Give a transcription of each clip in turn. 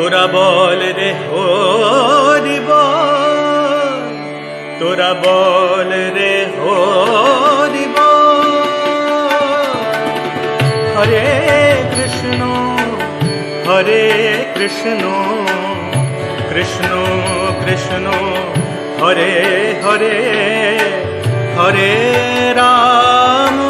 তোরা বল রে হরি বল। তোরা বল রে হরি বল। হরে কৃষ্ণ হরে কৃষ্ণ কৃষ্ণ কৃষ্ণ, হরে হরে হরে রাম।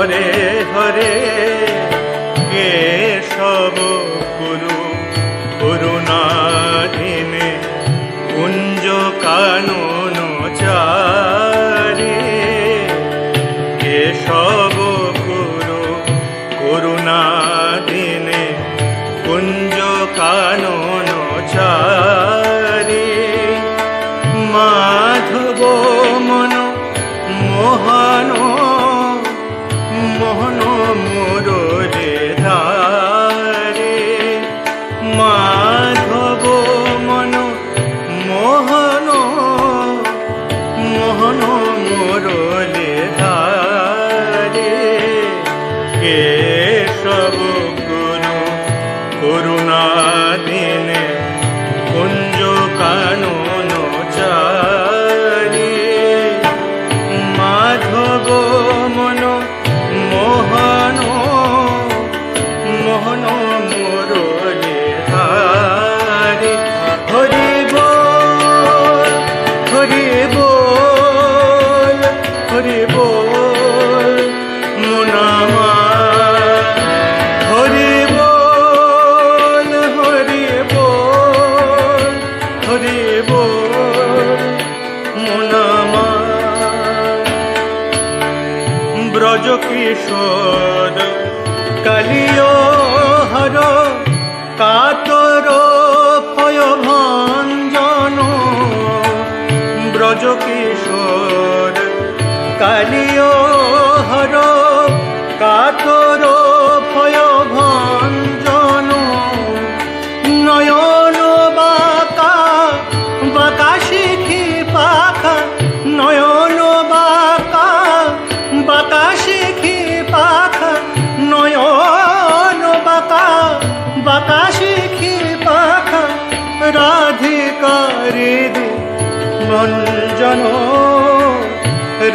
হরে হরে কেশব গুরু মাধব মন মোহন মোহন মোরে ধারে। কেশব ব্রজ কিশোর কালিয় হর কাতর ভঞ্জন ব্রজ কিশোর কালিয়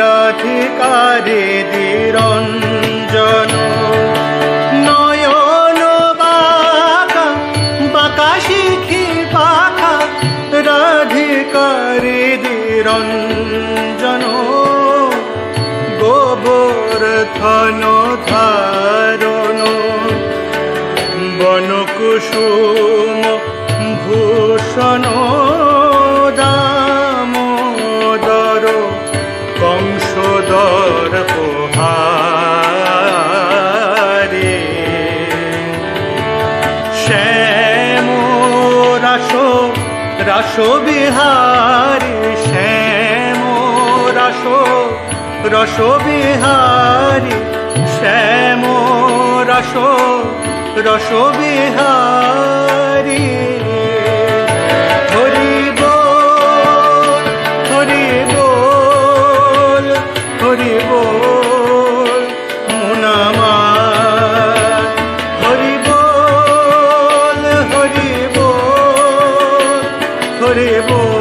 রাধিকারি রঞ্জন নয়ন বাকা বাকা শিখি পাখা রাধিকারি দি রঞ্জন গোবর্ধন ধারণ বন রাস বিহারী শ্যাম রাস রস বিহারী শ্যাম রস রস বিহারী। রে বল